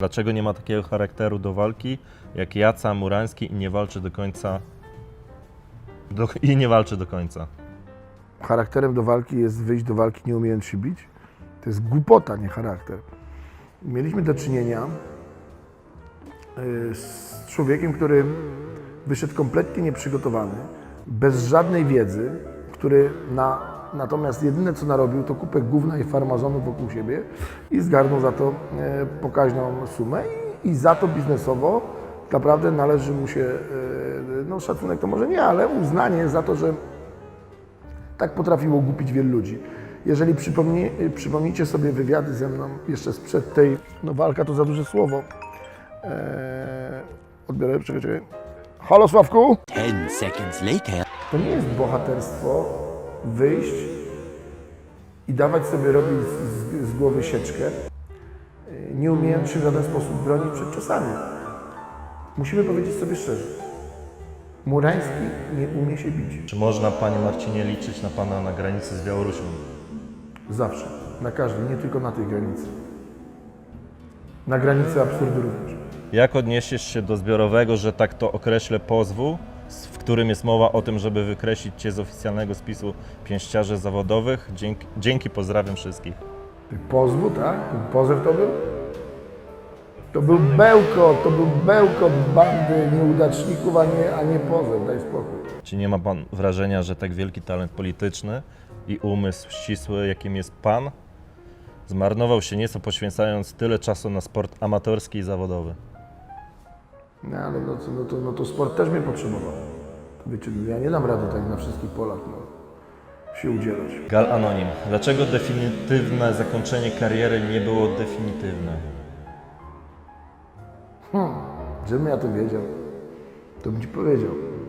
Dlaczego nie ma takiego charakteru do walki jak Jaca Murański i nie walczy do końca do, i nie walczy do końca? Charakterem do walki jest wyjść do walki nie umiejąc się bić. To jest głupota, nie charakter. Mieliśmy do czynienia y, z człowiekiem, który wyszedł kompletnie nieprzygotowany, bez żadnej wiedzy, który na, natomiast jedyne co narobił to kupę gówna i farmazonu wokół siebie i zgarnął za to e, pokaźną sumę i, i za to biznesowo naprawdę należy mu się, e, no szacunek to może nie, ale uznanie za to, że tak potrafiło głupić wielu ludzi. Jeżeli przypomni, przypomnicie sobie wywiady ze mną jeszcze sprzed tej, no walka to za duże słowo. Eee, odbiorę, czekaj, czekaj. Halo Sławku? 10 seconds later. To nie jest bohaterstwo wyjść i dawać sobie robić z, z, głowy sieczkę, nie umiejąc się w żaden sposób bronić przed czasami. Musimy powiedzieć sobie szczerze. Murański nie umie się bić. Czy można, panie Marcinie, liczyć na pana na granicy z Białorusią? Zawsze. Na każdym, nie tylko na tej granicy. Na granicy absurdu również. Jak odniesiesz się do zbiorowego, że tak to określę, pozwu, w którym jest mowa o tym, żeby wykreślić cię z oficjalnego spisu pięściarzy zawodowych? Dzięki, dzięki pozdrawiam wszystkich. Pozwu, tak? Pozew to był? To był bełkot, to był bełkot bandy nieudaczników, a nie, a nie pozew, daj spokój. Czy nie ma pan wrażenia, że tak wielki talent polityczny i umysł ścisły, jakim jest pan, zmarnował się nieco poświęcając tyle czasu na sport amatorski i zawodowy? No ale no, to- no, to, no to sport też mnie potrzebował. Wiecie, no ja nie dam rady tak na wszystkich polach no, się udzielać. Gal Anonim. Dlaczego definitywne zakończenie kariery nie było definitywne? Żebym ja to wiedział, to bym ci powiedział.